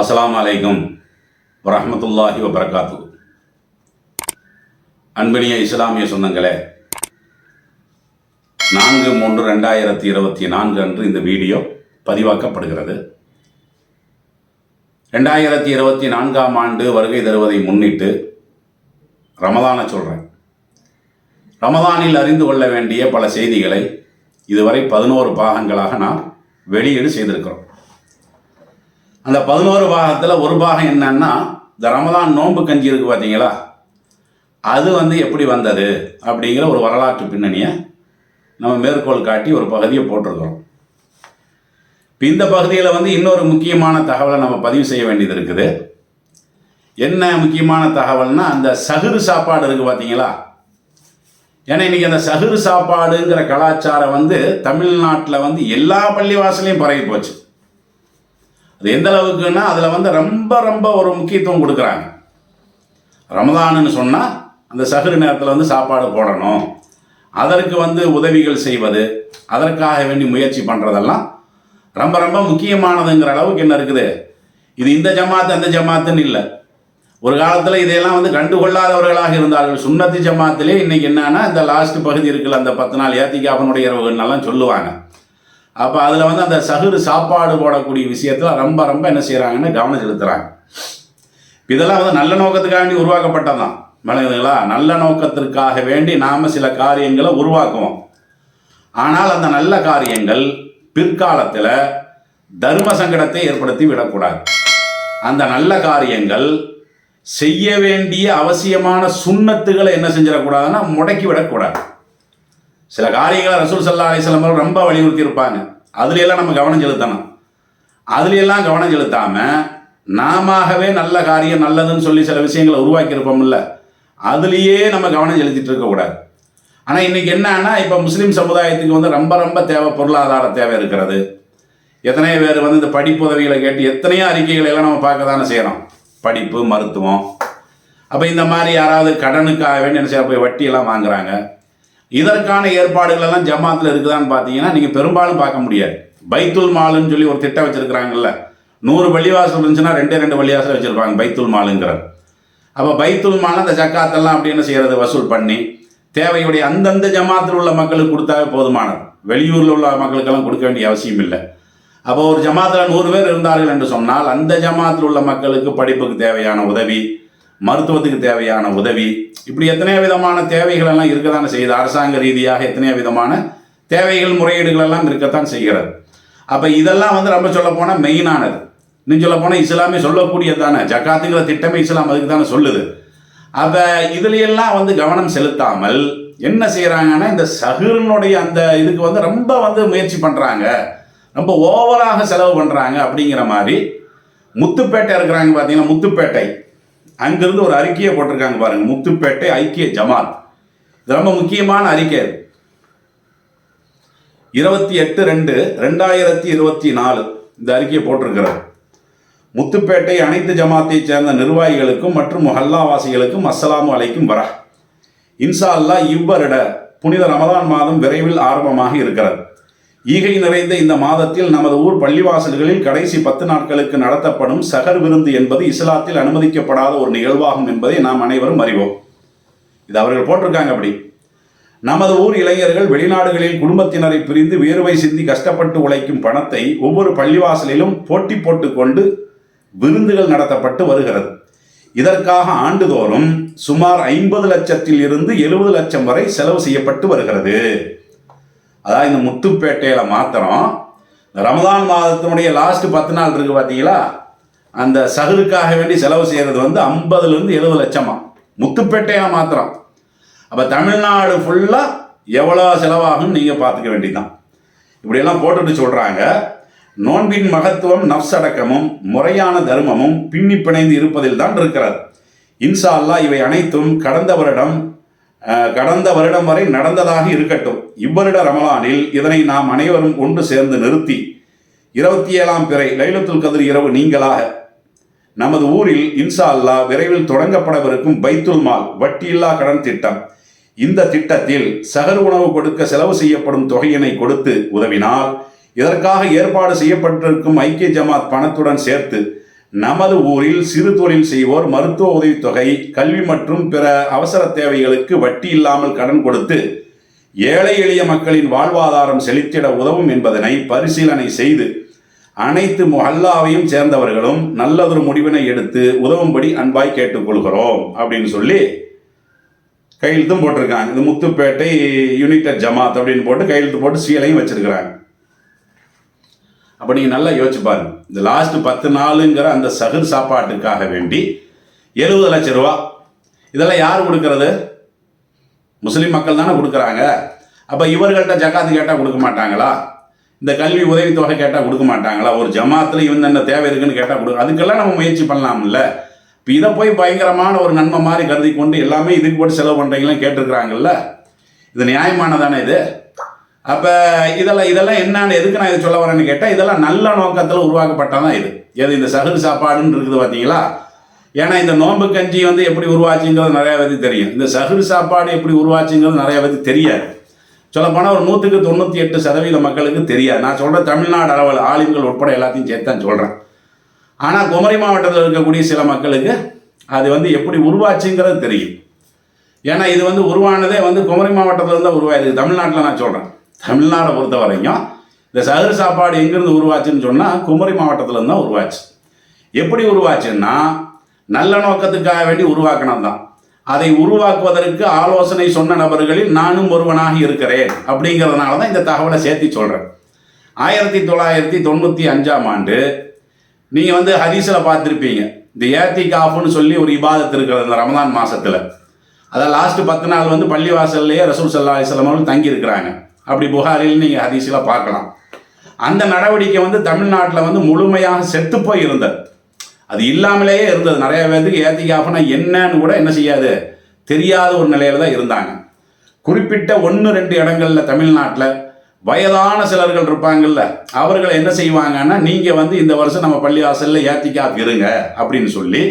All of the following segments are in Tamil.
அஸ்லாம் அலைக்கும் வரமத்துல்லாஹி வபரகாத்து. அன்பினிய இஸ்லாமிய சொந்தங்களே நான்கு மூன்று ரெண்டாயிரத்தி இருபத்தி நான்கு அன்று இந்த வீடியோ பதிவாக்கப்படுகிறது. ரெண்டாயிரத்தி இருபத்தி நான்காம் ஆண்டு வருகை தருவதை முன்னிட்டு ரமதானை சொல்கிறேன் ரமதானில் அறிந்து கொள்ள வேண்டிய பல செய்திகளை இதுவரை பதினோரு பாகங்களாக நாம் வெளியீடு செய்திருக்கிறோம். அந்த பதினோரு பாகத்தில் ஒரு பாகம் என்னன்னா இந்த ரமதான் நோன்பு கஞ்சி இருக்குது பார்த்தீங்களா அது வந்து எப்படி வந்தது அப்படிங்கிற ஒரு வரலாற்று பின்னணியை நம்ம மேற்கோள் காட்டி ஒரு பகுதியை போட்டிருக்கிறோம். இப்போ இந்த பகுதியில் வந்து இன்னொரு முக்கியமான தகவலை நம்ம பதிவு செய்ய வேண்டியது இருக்குது. என்ன முக்கியமான தகவல்னா அந்த சகுறு சாப்பாடு இருக்குது பார்த்தீங்களா ஏன்னா இன்றைக்கி அந்த சகுறு சாப்பாடுங்கிற கலாச்சாரம் வந்து தமிழ்நாட்டில் வந்து எல்லா பள்ளிவாசலையும் பரவி போச்சு. அது எந்த அளவுக்குன்னா அதில் வந்து ரொம்ப ரொம்ப ஒரு முக்கியத்துவம் கொடுக்குறாங்க. ரமதானுன்னு சொன்னால் அந்த சகுரு நேரத்தில் வந்து சாப்பாடு போடணும். அதற்கு வந்து உதவிகள் செய்வது அதற்காக வேண்டி முயற்சி பண்ணுறதெல்லாம் ரொம்ப ரொம்ப முக்கியமானதுங்கிற அளவுக்கு என்ன இருக்குது? இது இந்த ஜமாத்து அந்த ஜமாத்துன்னு இல்லை. ஒரு காலத்தில் இதையெல்லாம் வந்து கண்டுகொள்ளாதவர்களாக இருந்தார்கள். சுண்ணத்து ஜமாத்திலே இன்றைக்கி என்னன்னா இந்த லாஸ்ட் பகுதி இருக்குல்ல அந்த பத்து நாள் ஏத்திக்காபனுடைய இரவுகள்லாம் சொல்லுவாங்க. அப்போ அதில் வந்து அந்த சகுறு சாப்பாடு போடக்கூடிய விஷயத்தில் ரொம்ப ரொம்ப என்ன செய்கிறாங்கன்னு கவனம் செலுத்துகிறாங்க இதெல்லாம் வந்து நல்ல நோக்கத்துக்காண்டி உருவாக்கப்பட்டதான் மனிதர்களா நல்ல நோக்கத்திற்காக வேண்டி நாம் சில காரியங்களை உருவாக்குவோம். ஆனால் அந்த நல்ல காரியங்கள் பிற்காலத்தில் தர்ம சங்கடத்தை ஏற்படுத்தி விடக்கூடாது. அந்த நல்ல காரியங்கள் செய்ய வேண்டிய அவசியமான சுண்ணத்துகளை என்ன செஞ்சிடக்கூடாதுன்னா முடக்கி விடக்கூடாது. சில காரியங்களை ரசூல் சல்லா அலிஸ்லாம் அவர்கள் ரொம்ப வலியுறுத்தி இருப்பாங்க அதுலையெல்லாம் நம்ம கவனம் செலுத்தணும். அதுலையெல்லாம் கவனம் செலுத்தாம நாமவே நல்ல காரியம் நல்லதுன்னு சொல்லி சில விஷயங்களை உருவாக்கி இருப்போம்ல அதுலேயே நம்ம கவனம் செலுத்திட்டு இருக்கக்கூடாது ஆனால் இன்னைக்கு என்னன்னா இப்போ முஸ்லீம் சமுதாயத்துக்கு வந்து ரொம்ப ரொம்ப தேவை பொருளாதார தேவை இருக்கிறது. எத்தனையோ பேர் வந்து இந்த படிப்பு உதவிகளை கேட்டு எத்தனையோ அறிக்கைகளை எல்லாம் நம்ம பார்க்க தானே செய்கிறோம் படிப்பு மருத்துவம். அப்போ இந்த மாதிரி யாராவது கடனுக்காக வேண்டி என்ன செய்ய போய் வட்டியெல்லாம் வாங்குறாங்க. இதற்கான ஏற்பாடுகள் எல்லாம் ஜமாத்தில் இருக்குதான்னு பார்த்தீங்கன்னா நீங்கள் பெரும்பாலும் பார்க்க முடியாது. பைத்துல் மாலுன்னு சொல்லி ஒரு திட்டம் வச்சுருக்கிறாங்கல்ல. நூறு பள்ளிவாசல் இருந்துச்சுன்னா ரெண்டே ரெண்டு பள்ளிவாசல் வச்சுருப்பாங்க பைத்துல் மாலுங்கிற அப்போ பைத்துல் மால் அந்த ஜக்காத்தெல்லாம் அப்படி என்ன செய்கிறது வசூல் பண்ணி தேவையுடைய அந்தந்த ஜமாத்தில் உள்ள மக்களுக்கு கொடுத்தாவே போதுமானது. வெளியூரில் உள்ள மக்களுக்கெல்லாம் கொடுக்க வேண்டிய அவசியம் இல்லை. அப்போ ஒரு ஜமாத்தில் நூறு பேர் இருந்தார்கள் என்று சொன்னால் அந்த ஜமாத்தில் உள்ள மக்களுக்கு படிப்புக்கு தேவையான உதவி மருத்துவத்துக்கு தேவையான உதவி. இப்படி எத்தனையோ விதமான தேவைகள் எல்லாம் இருக்கத்தானே செய்யுது. அரசாங்க ரீதியாக எத்தனையோ விதமான தேவைகள் முறையீடுகள் எல்லாம் இருக்கத்தான் செய்கிறது. அப்போ இதெல்லாம் வந்து ரொம்ப சொல்ல போனால் மெயினானது இன்னும் சொல்ல போனால் இஸ்லாமே சொல்லக்கூடியது தானே. ஜக்காத்துங்கிற திட்டமே இஸ்லாம் அதுக்கு தானே சொல்லுது. அப்போ இதுலையெல்லாம் வந்து கவனம் செலுத்தாமல் என்ன செய்கிறாங்கன்னா இந்த சகுரனுடைய அந்த இதுக்கு வந்து ரொம்ப வந்து முயற்சி பண்ணுறாங்க ரொம்ப ஓவராக செலவு பண்ணுறாங்க அப்படிங்கிற மாதிரி முத்துப்பேட்டை இருக்கிறாங்க பார்த்தீங்கன்னா முத்துப்பேட்டை. அங்கிருந்து ஒரு அறிக்கையை போட்டிருக்காங்க பாருங்க. முத்துப்பேட்டை ஐக்கிய ஜமாத். இது ரொம்ப முக்கியமான அறிக்கை அது. இருபத்தி எட்டு ரெண்டு ரெண்டாயிரத்தி இருபத்தி நாலு இந்த அறிக்கையை போட்டிருக்கிறார். முத்துப்பேட்டை அனைத்து ஜமாத்தைச் சேர்ந்த நிர்வாகிகளுக்கும் மற்றும் மொஹல்லாவாசிகளுக்கும் அஸ்லாம் அலைக்கும் வரா இன்சா அல்லா இவ்வருட புனித ரமதான் மாதம் விரைவில் ஆரம்பமாக இருக்கிறது. ஈகை நிறைந்த இந்த மாதத்தில் நமது ஊர் பள்ளிவாசல்களில் கடைசி பத்து நாட்களுக்கு நடத்தப்படும் சகர் விருந்து என்பது இஸ்லாத்தில் அனுமதிக்கப்படாத ஒரு நிகழ்வாகும் என்பதை நாம் அனைவரும் அறிவோம். இது அவர்கள் போட்டிருக்காங்க அப்படி. நமது ஊர் இளைஞர்கள் வெளிநாடுகளில் குடும்பத்தினரை பிரிந்து வேர்வை சிந்தி கஷ்டப்பட்டு உழைக்கும் பணத்தை ஒவ்வொரு பள்ளிவாசலிலும் போட்டி போட்டுக்கொண்டு விருந்துகள் நடத்தப்பட்டு வருகிறது. இதற்காக ஆண்டுதோறும் சுமார் ஐம்பது லட்சத்தில் இருந்து எழுபது லட்சம் வரை செலவு செய்யப்பட்டு வருகிறது. அதாவது இந்த முத்துப்பேட்டையில் மாத்திரம் ரமதான் மாதத்தினுடைய லாஸ்ட் பத்து நாள் இருக்கு பார்த்தீங்களா அந்த சகருக்காக வேண்டி செலவு செய்கிறது வந்து ஐம்பதுலேருந்து எழுபது லட்சமா? முத்துப்பேட்டையாக மாத்திரம். அப்போ தமிழ்நாடு ஃபுல்லாக எவ்வளோ செலவாகும் நீங்கள் பார்த்துக்க வேண்டியதுதான். இப்படியெல்லாம் போட்டுட்டு சொல்கிறாங்க நோன்பின் மகத்துவம் நப்ஸ் அடக்கமும் முறையான தர்மமும் பின்னி பிணைந்து இருப்பதில் தான் இருக்கிறது. இன்சா அல்லா இவை அனைத்தும் கடந்த வருடம் கடந்த வருடம் வரை நடந்ததாக இருக்கட்டும். இவ்வருட ரமலானில் இதனை நாம் அனைவரும் ஒன்று சேர்ந்து நிறுத்தி இருபத்தி ஏழாம் பிறை லைலத்துல் கதிர் இரவு நீங்களாக நமது ஊரில் இன்சா அல்லாஹ் விரைவில் தொடங்கப்படவிருக்கும் பைத்துல் மால் வட்டியில்லா கடன் திட்டம். இந்த திட்டத்தில் சகர் உணவு கொடுக்க செலவு செய்யப்படும் தொகையினை கொடுத்து உதவினால் இதற்காக ஏற்பாடு செய்யப்பட்டிருக்கும் ஐக்கிய ஜமாத் பணத்துடன் சேர்த்து நமது ஊரில் சிறு தொழில் செய்வோர் மருத்துவ உதவித்தொகை கல்வி மற்றும் பிற அவசர தேவைகளுக்கு வட்டி இல்லாமல் கடன் கொடுத்து ஏழை எளிய மக்களின் வாழ்வாதாரம் செழித்திட உதவும் என்பதனை பரிசீலனை செய்து அனைத்து மொஹல்லாவையும் சேர்ந்தவர்களும் நல்லதொரு முடிவினை எடுத்து உதவும்படி அன்பாய் கேட்டுக்கொள்கிறோம் அப்படின்னு சொல்லி கையெழுத்தும் போட்டிருக்காங்க. இது முத்துப்பேட்டை யுனைடெட் ஜமாத் அப்படின்னு போட்டு கையெழுத்து போட்டு சீலையும் வச்சிருக்கிறாங்க. அப்போ நீங்கள் நல்லா யோசிச்சு பாருங்க. இந்த லாஸ்ட் பத்து நாளுங்கிற அந்த சகுர் சாப்பாட்டுக்காக வேண்டி எழுபது லட்ச ரூபா. இதெல்லாம் யார் கொடுக்கறது? முஸ்லீம் மக்கள் தானே கொடுக்குறாங்க. அப்போ இவர்கள்ட்ட ஜக்காத்து கேட்டால் கொடுக்க மாட்டாங்களா? இந்த கல்வி உதவித்தொகை கேட்டால் கொடுக்க மாட்டாங்களா? ஒரு ஜமாத்தில் இவன் என்ன தேவை இருக்குன்னு கேட்டால் கொடுக்க அதுக்கெல்லாம் நம்ம முயற்சி பண்ணலாம்ல. இப்போ இதை போய் பயங்கரமான ஒரு நன்மை மாதிரி கருதி கொண்டு எல்லாமே இதுக்கு போட்டு செலவு பண்ணுறீங்களாம் கேட்டிருக்கிறாங்கல்ல. இது நியாயமானதானே இது? அப்போ இதெல்லாம் இதெல்லாம் என்னன்னு எதுக்கு நான் இதை சொல்ல வரேன்னு கேட்டால் இதெல்லாம் நல்ல நோக்கத்தில் உருவாக்கப்பட்டதான் இது. எது இந்த சகுறு சாப்பாடுன்னு இருக்குது பார்த்தீங்களா ஏன்னா இந்த நோன்பு கஞ்சி வந்து எப்படி உருவாச்சுங்கிறது நிறையா பேருக்கு தெரியும். இந்த சகுறு சாப்பாடு எப்படி உருவாச்சுங்கிறது நிறையா பேருக்கு தெரியாது. சொல்லப்போனால் ஒரு நூற்றுக்கு தொண்ணூற்றி எட்டு சதவீத மக்களுக்கு தெரியாது. நான் சொல்கிற தமிழ்நாடு அளவில் ஆளுங்கள் உட்பட எல்லாத்தையும் சேர்த்தான் சொல்கிறேன் ஆனால் குமரி மாவட்டத்தில் இருக்கக்கூடிய சில மக்களுக்கு அது வந்து எப்படி உருவாச்சுங்கிறது தெரியும். ஏன்னா இது வந்து உருவானதே வந்து குமரி மாவட்டத்தில் இருந்தால் உருவாயிருக்கு தமிழ்நாட்டில் நான் சொல்கிறேன் தமிழ்நாடை பொறுத்த வரைக்கும் இந்த சதுர சாப்பாடு எங்கேருந்து உருவாச்சுன்னு சொன்னால் குமரி மாவட்டத்திலேருந்து தான் உருவாச்சு. எப்படி உருவாச்சுன்னா நல்ல நோக்கத்துக்காக வேண்டி உருவாக்கினது தான் அதை உருவாக்குவதற்கு ஆலோசனை சொன்ன நபர்களில் நானும் ஒருவனாக இருக்கிறேன் அப்படிங்கிறதுனால தான் இந்த தகவலை சேர்த்து சொல்கிறேன் ஆயிரத்தி தொள்ளாயிரத்தி தொண்ணூற்றி அஞ்சாம் ஆண்டு நீங்கள் வந்து ஹதீஸில் பார்த்துருப்பீங்க. இந்த ஏத்தி காஃப்னு சொல்லி ஒரு இபாதத்து இருக்கிறது இந்த ரமதான் மாதத்தில் அதான் லாஸ்ட்டு பத்து நாள் வந்து பள்ளிவாசல்லையே ரசூல் சல்லா அலிஸ்லாம் அவர்கள் அப்படி புகாரில் நீங்கள் ஹதீஸில் பார்க்கலாம். அந்த நடவடிக்கை வந்து தமிழ்நாட்டில் வந்து முழுமையாக செத்து போய் இருந்தது அது இல்லாமலேயே இருந்தது. நிறைய பேருக்கு ஏத்திகாஃப்னா என்னன்னு கூட என்ன செய்யாது? தெரியாத ஒரு நிலையில தான் இருந்தாங்க. குறிப்பிட்ட ஒன்று ரெண்டு இடங்களில் தமிழ்நாட்டில் வயதான சிலர்கள் இருப்பாங்கல்ல அவர்களை என்ன செய்வாங்கன்னா நீங்கள் வந்து இந்த வருஷம் நம்ம பள்ளிவாசலில் ஏத்திகாஃப் இருங்க அப்படின்னு சொல்லி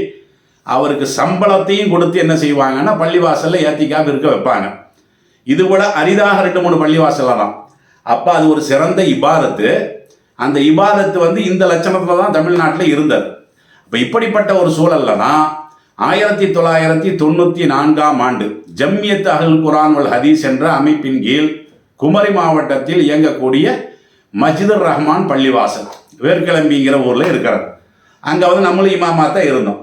அவருக்கு சம்பளத்தையும் கொடுத்து என்ன செய்வாங்கன்னா பள்ளிவாசலில் ஏத்திகாஃப் இருக்க வைப்பாங்க. இது கூட அரிதாக ரெண்டு மூணு பள்ளிவாசலில் தான் அப்போ அது ஒரு சிறந்த இபாதத்து. அந்த இபாதத்து வந்து இந்த லட்சணத்தில் தான் தமிழ்நாட்டில் இருந்தது. இப்போ இப்படிப்பட்ட ஒரு சூழல்லனா ஆயிரத்தி தொள்ளாயிரத்தி தொண்ணூற்றி நான்காம் ஆண்டு ஜம்மியத் அகல் குரான் வல் ஹதீஸ் என்ற அமைப்பின் கீழ் குமரி மாவட்டத்தில் இயங்கக்கூடிய மஜிதுர் ரஹ்மான் பள்ளிவாசல் வேர்கிளம்பிங்கிற ஊரில் இருக்கிறார் அங்கே வந்து நம்மளும் இமாமா தான் இருந்தோம்.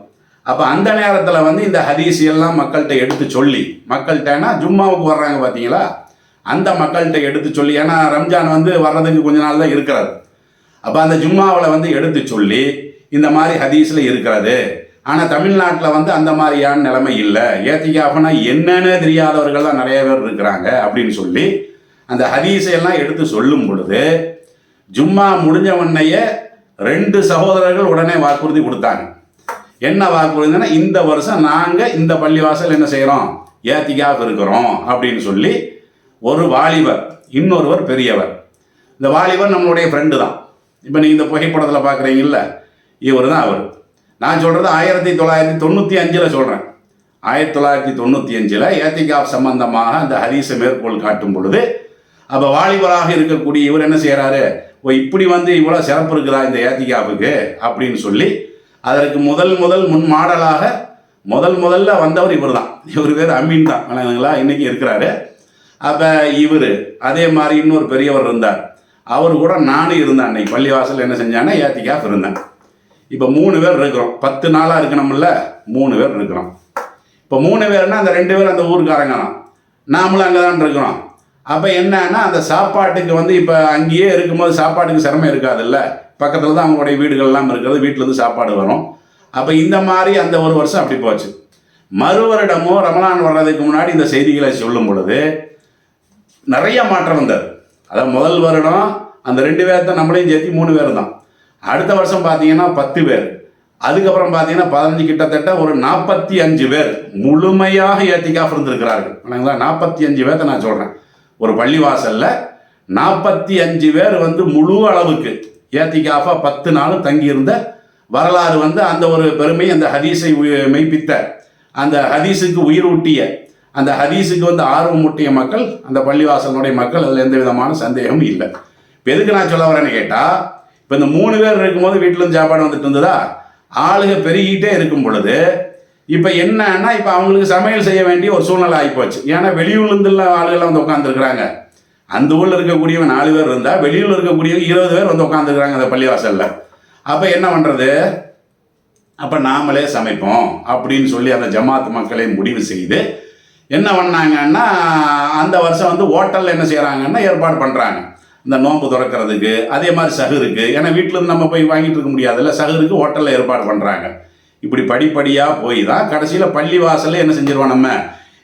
அப்போ அந்த நேரத்தில் வந்து இந்த ஹதீஸ் எல்லாம் மக்கள்கிட்ட எடுத்து சொல்லி மக்கள்கிட்டனா ஜும்மாவுக்கு வர்றாங்க பார்த்தீங்களா அந்த மக்கள்கிட்ட எடுத்து சொல்லி ஏன்னா ரம்ஜான் வந்து வர்றதுக்கு கொஞ்ச நாள் தான் இருக்கிறாரு அப்போ அந்த ஜும்மாவில் வந்து எடுத்து சொல்லி இந்த மாதிரி ஹதீஸில் இருக்கிறது. ஆனால் தமிழ்நாட்டில் வந்து அந்த மாதிரியான நிலைமை இல்லை. ஏத்திக்காஃபனா என்னன்னு தெரியாதவர்கள் தான் நிறைய பேர் இருக்கிறாங்க அப்படின்னு சொல்லி அந்த ஹதீஸையெல்லாம் எடுத்து சொல்லும் பொழுது ஜும்மா முடிஞ்ச உடனேயே ரெண்டு சகோதரர்கள் உடனே வாக்குறுதி கொடுத்தாங்க. என்ன வாக்குறுதினா இந்த வருஷம் நாங்கள் இந்த பள்ளிவாசல் என்ன செய்கிறோம் ஏத்திக்காக இருக்கிறோம் அப்படின்னு சொல்லி ஒரு வாலிபர் இன்னொருவர் பெரியவர். இந்த வாலிபர் நம்மளுடைய ஃப்ரெண்டு தான். இப்போ நீங்கள் இந்த புகைப்படத்தில் பார்க்குறீங்கல்ல இவர் தான் அவர். நான் சொல்கிறது ஆயிரத்தி தொள்ளாயிரத்தி தொண்ணூற்றி அஞ்சில் சொல்கிறேன் ஆயிரத்தி தொள்ளாயிரத்தி தொண்ணூற்றி அஞ்சில் ஏத்திகாப் சம்பந்தமாக அந்த ஹதீஸை மேற்கோள் காட்டும் பொழுது அப்போ வாலிபராக இருக்கக்கூடிய இவர் என்ன செய்கிறாரு ஓ இப்படி வந்து இவ்வளோ சிறப்பு இருக்குதா இந்த ஏத்திகாப்புக்கு அப்படின்னு சொல்லி அதற்கு முதல் முதல் முன் மாடலாக முதல் முதல்ல வந்தவர் இவர் தான் இவர் பேர் அமீன் தான். வணங்குங்களா இன்றைக்கி இருக்கிறாரு. அப்போ இவர் அதே மாதிரி இன்னொரு பெரியவர் இருந்தார். அவர் கூட நானும் இருந்தேன் அன்னைக்கு. பள்ளிவாசல் என்ன செஞ்சானே ஏத்திக்காக இருந்தேன். இப்போ மூணு பேர் இருக்கிறோம். பத்து நாளாக இருக்கணும்ல? மூணு பேர் இருக்கிறோம். இப்போ மூணு பேர்னா அந்த ரெண்டு பேர் அந்த ஊருக்காரங்க தான். நாமளும் அங்கே தான் இருக்கிறோம். அப்போ என்னன்னா அந்த சாப்பாட்டுக்கு வந்து இப்போ அங்கேயே இருக்கும்போது சாப்பாட்டுக்கு சிரமம் இருக்காதுல்ல? பக்கத்தில் தான் அவங்களுடைய வீடுகள்லாம் இருக்கிறது வீட்டிலேருந்து சாப்பாடு வரும். அப்போ இந்த மாதிரி அந்த ஒரு வருஷம் அப்படி போச்சு. மறு வருடமோ ரமலான் வர்றதுக்கு முன்னாடி இந்த செய்திகளை சொல்லும் பொழுது நிறைய மாற்றம் வந்தது. அதாவது முதல் வருடம் அந்த ரெண்டு பேர் தான் நம்மளையும் சேர்த்து மூணு பேர் தான். அடுத்த வருஷம் பார்த்தீங்கன்னா பத்து பேர். அதுக்கப்புறம் பார்த்தீங்கன்னா பதினஞ்சு கிட்டத்தட்ட ஒரு நாற்பத்தி அஞ்சு பேர் முழுமையாக ஏத்திக்காஃப் இருந்திருக்கிறார்கள். நாற்பத்தி அஞ்சு பேர்த்த நான் சொல்கிறேன் ஒரு பள்ளிவாசலில் நாற்பத்தி அஞ்சு பேர் வந்து முழு அளவுக்கு. ஏத்திக்காஃபா பத்து நாளும் தங்கியிருந்த வரலாறு வந்து அந்த ஒரு பெருமை அந்த ஹதீஸை மெய்ப்பித்த. அந்த ஹதீஸுக்கு உயிர் ஊட்டிய அந்த ஹதீஸுக்கு வந்து ஆர்வம் ஊட்டிய மக்கள் அந்த பள்ளிவாசலுடைய மக்கள் அதில் எந்த விதமான சந்தேகமும் இல்லை. இப்போ எதுக்கு நான் சொல்ல வரேன்னு கேட்டால் இப்போ இந்த மூணு பேர் இருக்கும்போது வீட்டிலேருந்து சாப்பாடு வந்துட்டு இருந்ததா? ஆளுக பெருகிட்டே இருக்கும் பொழுது இப்போ என்னன்னா இப்போ அவங்களுக்கு சமையல் செய்ய வேண்டிய ஒரு சூழ்நிலை ஆகிப்போச்சு ஏன்னா வெளியூர்லேருந்து ஆளுகள்லாம் வந்து உட்காந்துருக்குறாங்க அந்த ஊரில் இருக்கக்கூடியவன் நாலு பேர் இருந்தால் வெளியூரில் இருக்கக்கூடியவங்க இருபது பேர் வந்து உட்காந்துருக்குறாங்க அந்த பள்ளிவாசலில். அப்போ என்ன பண்ணுறது அப்போ நாமளே சமைப்போம் அப்படின்னு சொல்லி அந்த ஜமாத் மக்களை முடிவு செய்து என்ன பண்ணாங்கன்னா அந்த வருஷம் வந்து ஹோட்டலில் என்ன செய்கிறாங்கன்னா ஏற்பாடு பண்ணுறாங்க இந்த நோன்பு திறக்கிறதுக்கு அதே மாதிரி சகுருக்கு ஏன்னா வீட்டிலேருந்து நம்ம போய் வாங்கிட்டு இருக்க முடியாதுல்ல சகுருக்கு ஹோட்டலில் ஏற்பாடு பண்ணுறாங்க இப்படி படிப்படியாக போய் தான் கடைசியில் பள்ளி வாசலில் என்ன செஞ்சிருவோம் நம்ம?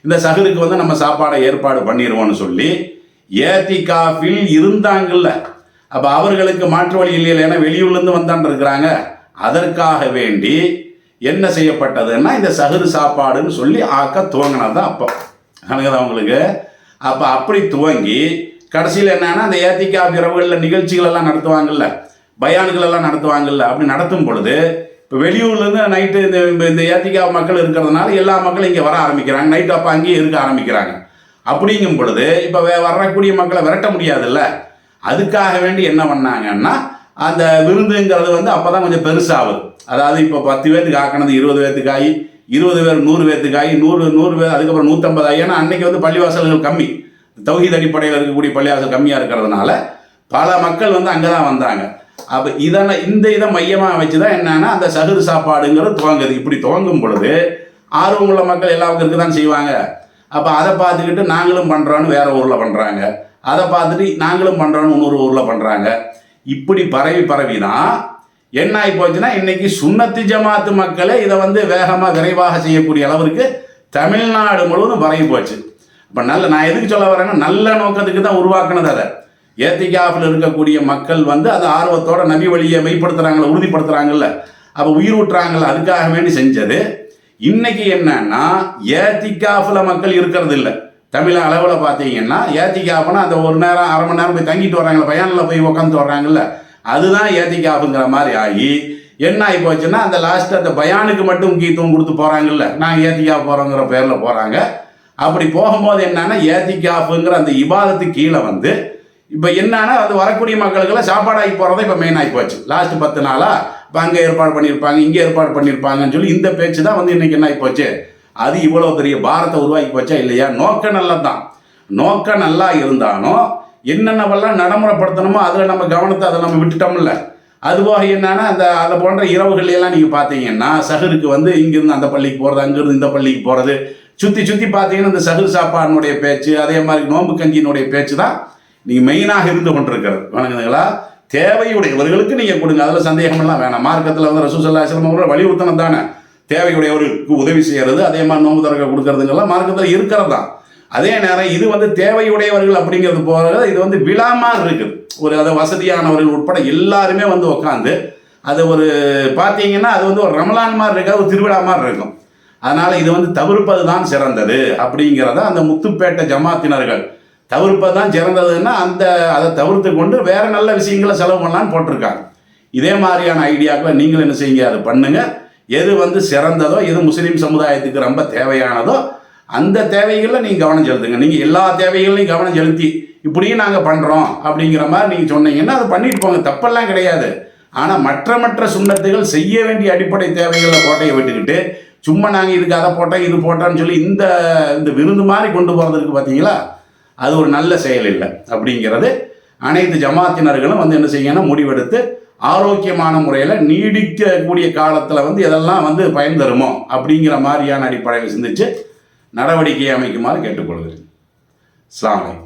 இந்த சகுருக்கு வந்து நம்ம சாப்பாடை ஏற்பாடு பண்ணிடுவோம்னு சொல்லி ஏத்தி காஃபில் இருந்தாங்கல்ல. அப்போ அவர்களுக்கு மாற்று வழி இல்லையில ஏன்னா வெளியூர்லேருந்து வந்தான் இருக்கிறாங்க. அதற்காக வேண்டி என்ன செய்யப்பட்டதுன்னா இந்த சகுரு சாப்பாடுன்னு சொல்லி ஆக்க துவங்கினது தான் அப்போ. கணக்குதான் அவங்களுக்கு. அப்போ அப்படி துவங்கி கடைசியில் என்னன்னா அந்த ஏத்திக்கா இரவுகளில் நிகழ்ச்சிகள் எல்லாம் நடத்துவாங்கல்ல. பயான்கள் எல்லாம் நடத்துவாங்கல்ல. அப்படி நடத்தும் பொழுது இப்போ வெளியூர்லேருந்து நைட்டு இந்த இந்த ஏத்திக்கா மக்கள் இருக்கிறதுனால எல்லா மக்களும் இங்கே வர ஆரம்பிக்கிறாங்க. நைட்டு அப்போ அங்கேயே இருக்க ஆரம்பிக்கிறாங்க. அப்படிங்கும் பொழுது இப்போ வரக்கூடிய மக்களை விரட்ட முடியாதுல்ல? அதுக்காக வேண்டி என்ன பண்ணாங்கன்னா அந்த விருந்துங்கிறது வந்து அப்போ தான் கொஞ்சம் பெருசாகுது. அதாவது இப்போ பத்து பேர்த்துக்கு ஆக்கினது இருபது பேர்த்துக்கு இருபது பேர் நூறு பேர்த்துக்கு நூறு நூறு பேர் அதுக்கப்புறம் நூற்றம்பது ஆகி ஏன்னா அன்றைக்கி வந்து பள்ளிவாசல்கள் கம்மி. தௌஹீத் அடிப்படையில் இருக்கக்கூடிய பள்ளிவாசல் கம்மியாக இருக்கிறதுனால பல மக்கள் வந்து அங்கே தான் வந்தாங்க. அப்போ இதனை இந்த இதை மையமாக வச்சு தான் என்னன்னா அந்த சகுது சாப்பாடுங்கிறது துவங்குது. இப்படி துவங்கும் பொழுது ஆர்வமுள்ள மக்கள் எல்லாருக்கும் தான் செய்வாங்க. அப்போ அதை பார்த்துக்கிட்டு நாங்களும் பண்ணுறோன்னு வேறு ஊரில் பண்ணுறாங்க அதை பார்த்துட்டு நாங்களும் பண்ணுறோன்னு இன்னொரு ஊரில் பண்ணுறாங்க இப்படி பரவி பரவி தான் என்ன ஆகி போச்சுன்னா இன்னைக்கு சுண்ணத்து ஜமாத்து மக்களே இதை வந்து வேகமாக விரைவாக செய்யக்கூடிய அளவிற்கு தமிழ்நாடு முழுவதும் பரவி போச்சு. இப்போ நல்ல நான் எதுக்கு சொல்ல வரேன்னா நல்ல நோக்கத்துக்கு தான் உருவாக்குனது அதை. ஏத்திகாஃபில் இருக்கக்கூடிய மக்கள் வந்து அதை ஆர்வத்தோட நபி வழியை மெய்ப்படுத்துகிறாங்கள உறுதிப்படுத்துறாங்கல்ல. அப்போ உயிர் விட்டுறாங்கல்ல அதுக்காக வேண்டி செஞ்சது. இன்னைக்கு என்னன்னா ஏத்திகாஃபில் மக்கள் இருக்கிறது இல்லை தமிழ் அளவில் பார்த்தீங்கன்னா ஏத்திகாஃப்னா அந்த ஒரு நேரம் அரை மணி நேரம் போய் தங்கிட்டு வர்றாங்களே பயானில் போய் உட்காந்து வர்றாங்கல்ல. அதுதான் ஏத்திகாஃபுங்கிற மாதிரி ஆகி என்ன ஆகி போச்சுன்னா அந்த லாஸ்ட் அந்த பயானுக்கு மட்டும் முக்கியத்துவம் கொடுத்து போகிறாங்கல்ல நாங்கள் ஏத்திகா போகிறோங்கிற பேரில் போகிறாங்க அப்படி போகும்போது என்னன்னா ஏத்திகாஃபுங்கிற அந்த இபாதத்துக்கு கீழே வந்து இப்போ என்னன்னா அது வரக்கூடிய மக்களுக்கெல்லாம் சாப்பாடாகி போகிறத இப்போ மெயின் ஆகி போச்சு. லாஸ்ட் பத்து நாளாக இப்போ அங்கே ஏற்பாடு பண்ணியிருப்பாங்க இங்கே ஏற்பாடு பண்ணியிருப்பாங்கன்னு சொல்லி இந்த பேச்சு தான் வந்து இன்றைக்கி என்ன ஆகி போச்சு? அது இவ்வளோ பெரிய பாரத்தை உருவாக்கி போச்சா இல்லையா? நோக்கம் நல்லதான் நோக்கம் நல்லா இருந்தாலும் என்னென்னவெல்லாம் நடைமுறைப்படுத்தணுமோ அதில் நம்ம கவனத்தை அதை நம்ம விட்டுட்டோம்ல. அதுபோக என்னன்னா அந்த அதை போன்ற இரவுகள் எல்லாம் நீங்கள் பார்த்தீங்கன்னா சகருக்கு வந்து இங்கிருந்து அந்த பள்ளிக்கு போகிறது அங்கிருந்து இந்த பள்ளிக்கு போகிறது சுற்றி சுற்றி பார்த்தீங்கன்னா இந்த சகுர் சாப்பாடினுடைய பேச்சு அதே மாதிரி நோம்பு கஞ்சியினுடைய பேச்சு தான் நீங்கள் மெயினாக இருந்து கொண்டிருக்கிறது. வணங்குதுங்களா தேவையுடையவர்களுக்கு நீங்கள் கொடுங்க. அதில் சந்தேகமெல்லாம் வேணாம். மார்க்கத்தில் வந்து ரசூசல்லாஸ்லம் அவர்கள் வலியுறுத்தணும் தானே? தேவையுடையவருக்கு உதவி செய்கிறது அதே மாதிரி நோம்பு திறக்க கொடுக்கறதுங்கெல்லாம் மார்க்கத்தில் இருக்கிறது? தான் அதே நேரம் இது வந்து தேவையுடையவர்கள் அப்படிங்கிறது போகிறது இது வந்து விழா மாதிரி இருக்குது. ஒரு அதை வசதியானவர்கள் உட்பட எல்லாருமே வந்து உட்காந்து அது ஒரு பார்த்தீங்கன்னா அது வந்து ஒரு ரமலான் மாதிரி இருக்காது ஒரு திருவிழா மாதிரி இருக்கும். அதனால் இது வந்து தவிர்ப்பது தான் சிறந்தது அப்படிங்கிறத அந்த முத்துப்பேட்டை ஜமாத்தினர்கள் தவிர்ப்பது தான் சிறந்ததுன்னா அந்த அதை தவிர்த்து கொண்டு வேறு நல்ல விஷயங்களை செலவு பண்ணலான்னு போட்டிருக்காங்க. இதே மாதிரியான ஐடியாக்களை நீங்களும் என்ன செய்யுங்க அதை பண்ணுங்கள் எது வந்து சிறந்ததோ எது முஸ்லீம் சமுதாயத்துக்கு ரொம்ப தேவையானதோ அந்த தேவைகளில் நீங்கள் கவனம் செலுத்துங்க. நீங்கள் எல்லா தேவைகளையும் கவனம் செலுத்தி இப்படியும் நாங்கள் பண்ணுறோம் அப்படிங்கிற மாதிரி நீங்கள் சொன்னீங்கன்னா அதை பண்ணிட்டு போங்க. தப்பெல்லாம் கிடையாது. ஆனால் மற்ற மற்ற சுண்ணத்துகள் செய்ய வேண்டிய அடிப்படை தேவைகளில் கோட்டையை விட்டுக்கிட்டு சும்மா நாங்கள் இதுக்கு அதை போட்டோம் இது போட்டோன்னு சொல்லி இந்த இந்த விருந்து மாதிரி கொண்டு போகிறதுக்கு பார்த்தீங்களா? அது ஒரு நல்ல செயல் இல்லை அப்படிங்கிறது அனைத்து ஜமாத்தினர்களும் வந்து என்ன செய்யணும் முடிவெடுத்து ஆரோக்கியமான முறையில் நீடிக்கக்கூடிய காலத்தில் வந்து எதெல்லாம் வந்து பயன் தருமோ அப்படிங்கிற மாதிரியான அடிப்படையில் சிந்திச்சு நடவடிக்கையை அமைக்குமாறு கேட்டுக்கொள்கிறேன். அஸ்ஸலாமு